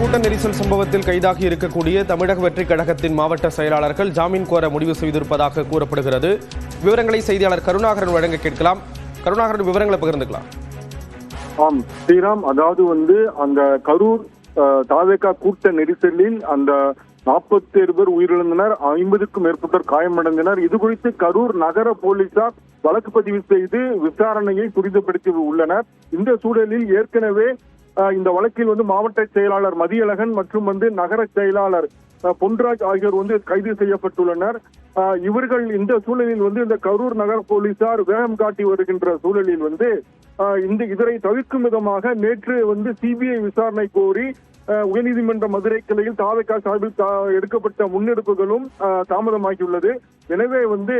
கூட்ட நெரிசல் சம்பவத்தில் கைதாகி இருக்கக்கூடிய தமிழக வெற்றிக் கழகத்தின் மாவட்ட செயலாளர்கள் ஜாமீன் கோர முடிவு செய்திருப்பதாக கூறப்படுகிறது. விவரங்களை செய்தியாளர் கருணாகரன் வழங்க கேட்கலாம். கருணாகரன் விவரங்களை பகிர்ந்துக்கலாம். ஆம் ஸ்ரீராம் அதாவது வந்து அந்த கரூர் தாவேக்கா கூட்ட நெரிசலில் அந்த நாற்பத்தி ஏழு பேர் உயிரிழந்தனர் ஐம்பதுக்கும் மேற்பட்டோர் காயமடைந்தனர். இது குறித்து கரூர் நகர போலீசார் வழக்கு பதிவு செய்து விசாரணையை துரிதப்படுத்தி உள்ளனர். இந்த சூழலில் ஏற்கனவே இந்த வழக்கில் வந்து மாவட்ட செயலாளர் மதியழகன் மற்றும் வந்து நகர செயலாளர் பொன்ராஜ் ஆகியோர் வந்து கைது செய்யப்பட்டுள்ளனர். இவர்கள் இந்த சூழலில் வந்து இந்த கரூர் நகர போலீசார் வேகம் காட்டி வருகின்ற சூழலில் வந்து இந்த இதனை தவிர்க்கும் விதமாக நேற்று வந்து சிபிஐ விசாரணை கோரி உயர்நீதிமன்ற மதுரை கிளையில் தாவேக்கா சார்பில் தா- எடுக்கப்பட்ட முன்னெடுப்புகளும் தாமதமாகியுள்ளது. எனவே வந்து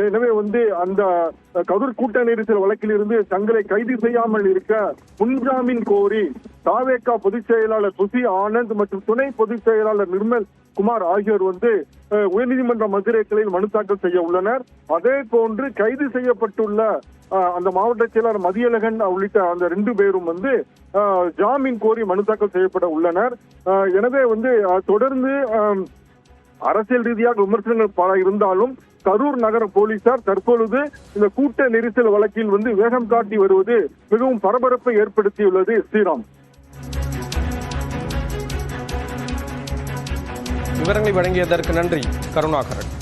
எனவே வந்து அந்த கரூர் கூட்ட நெரிசல் வழக்கில் இருந்து தங்களை கைது செய்யாமல் இருக்க முன்ஜாமீன் கோரி தாவேக்கா பொதுச் செயலாளர் சுசி ஆனந்த் மற்றும் துணை பொதுச் செயலாளர் நிர்மல் குமார் ஆகியோர் வந்து உயர்நீதிமன்ற மதுரை கிளையில் மனு தாக்கல் செய்ய உள்ளனர். அதே போன்று கைது செய்யப்பட்டுள்ள அந்த மாவட்ட செயலாளர் மதியழகன் உள்ளிட்ட அந்த ரெண்டு பேரும் வந்து ஜாமீன் கோரி மனு தாக்கல் செய்யப்பட உள்ளனர். எனவே வந்து தொடர்ந்து அரசியல் ரீதியாக விமர்சனங்கள் பல இருந்தாலும் கரூர் நகர போலீசார் தற்பொழுது இந்த கூட்ட நெரிசல் வழக்கில் வந்து வேகம் காட்டி வருவது மிகவும் பரபரப்பை ஏற்படுத்தியுள்ளது ஸ்ரீராம் விவரங்களை வழங்கியதற்கு நன்றி கருணாகரன்.